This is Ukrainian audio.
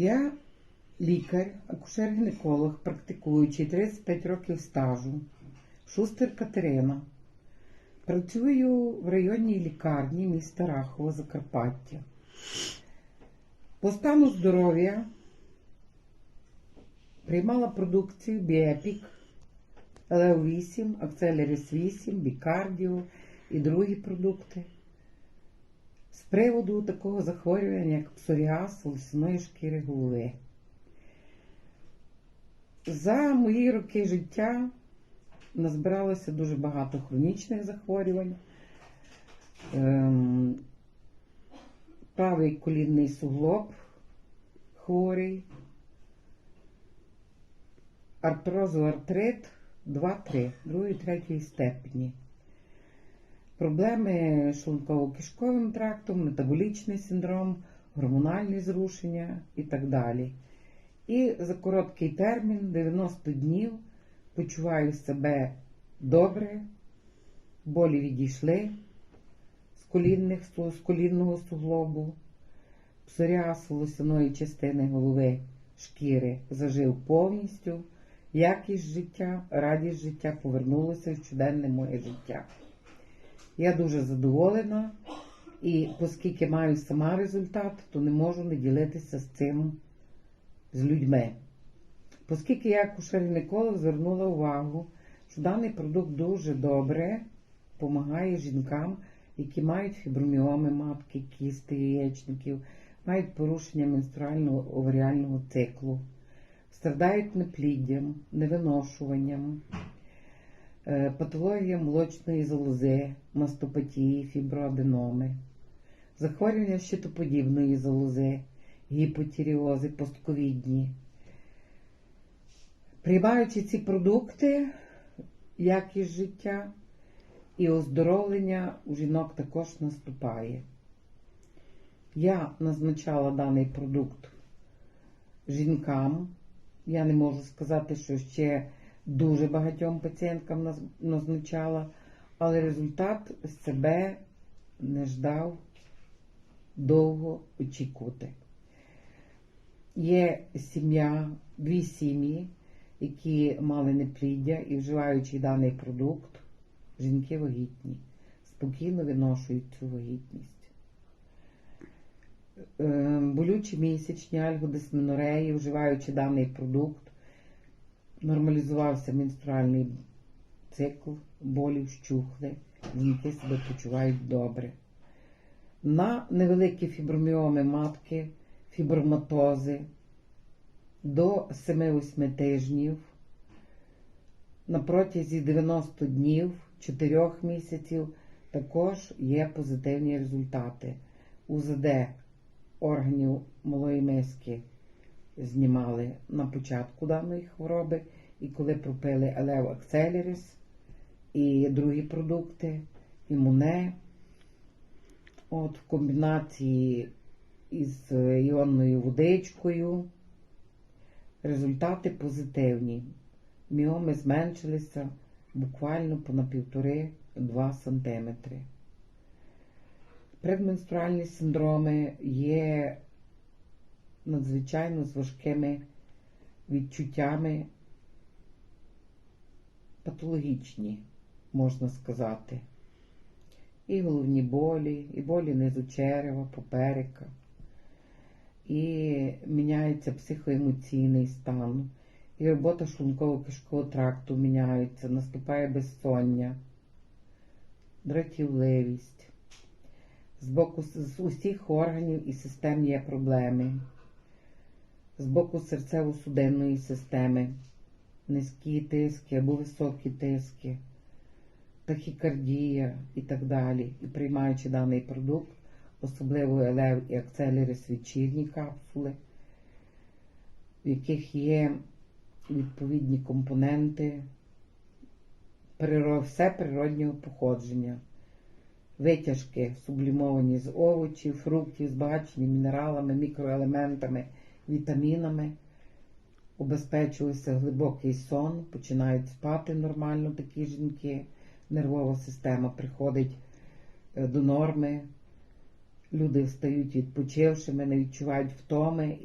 Я лікар, акушер-гінеколог, практикуючий 35 років стажу, Шустер Катерина. Працюю в районній лікарні міста Рахова, Закарпаття. По стану здоров'я приймала продукцію Біепік, ЛЕО-8, Акцелерис 8, Бікардіо і другі продукти. З приводу такого захворювання, як псоріаз волосяної шкіри голови. За мої роки життя назбиралося дуже багато хронічних захворювань. Ем, правий колінний суглоб хворий, артрозоартрит 2-3, другої, третьої степені. Проблеми шлунково-кишковим трактом, метаболічний синдром, гормональні зрушення і так далі. І за короткий термін, 90 днів, почуваю себе добре, болі відійшли з, колінних, з колінного суглобу, псоріаз волосяної частини голови шкіри зажив повністю, якість життя, радість життя повернулася в щоденне моє життя. Я дуже задоволена, і оскільки маю сама результат, то не можу не ділитися з цим з людьми. Оскільки я акушер-гінеколог звернула увагу, що даний продукт дуже добре допомагає жінкам, які мають фіброміоми матки, кісти, яєчників, мають порушення менструального оваріального циклу, страдають непліддям, невиношуванням, патологія молочної залози, мастопатії, фіброаденоми, захворювання щитоподібної залози, гіпотіріози, постковідні. Приймаючи ці продукти, якість життя і оздоровлення у жінок також наступає. Я назначала даний продукт жінкам. Я не можу сказати, що ще дуже багатьом пацієнткам назначала, але результат себе не ждав довго очікувати. Є сім'я, дві сім'ї, які мали непліддя і вживаючи даний продукт, жінки вагітні, спокійно виношують цю вагітність. Е, Болючі місячні альгодисменореї, вживаючи даний продукт, нормалізувався менструальний цикл, болі вщухли, жінки себе почувають добре. На невеликі фіброміоми матки, фіброматози до 7-8 тижнів на протязі 90 днів, 4 місяців також є позитивні результати. УЗД органів малої миски знімали на початку даної хвороби, і коли пропили Елео Акцелеріс і другі продукти, імуне, от в комбінації із іонною водичкою, результати позитивні. Міоми зменшилися буквально по на 1,5-2 см. Предменструальні синдроми є надзвичайно з важкими відчуттями патологічні, можна сказати. І головні болі, і болі низу черева, поперека, і міняється психоемоційний стан, і робота шлунково-кишкового тракту міняється, наступає безсоння, дратівливість. З боку з усіх органів і систем є проблеми. З боку серцево-судинної системи, низькі тиски або високі тиски, тахікардія і так далі. І приймаючи даний продукт, особливо елев і акцелерис вечірні капсули, в яких є відповідні компоненти, все природнього походження витяжки сублімовані з овочів, фруктів, збагачені мінералами, мікроелементами, вітамінами. Убезпечується глибокий сон, починають спати нормально такі жінки, нервова система приходить е, до норми, люди стають відпочившими, не відчувають втоми.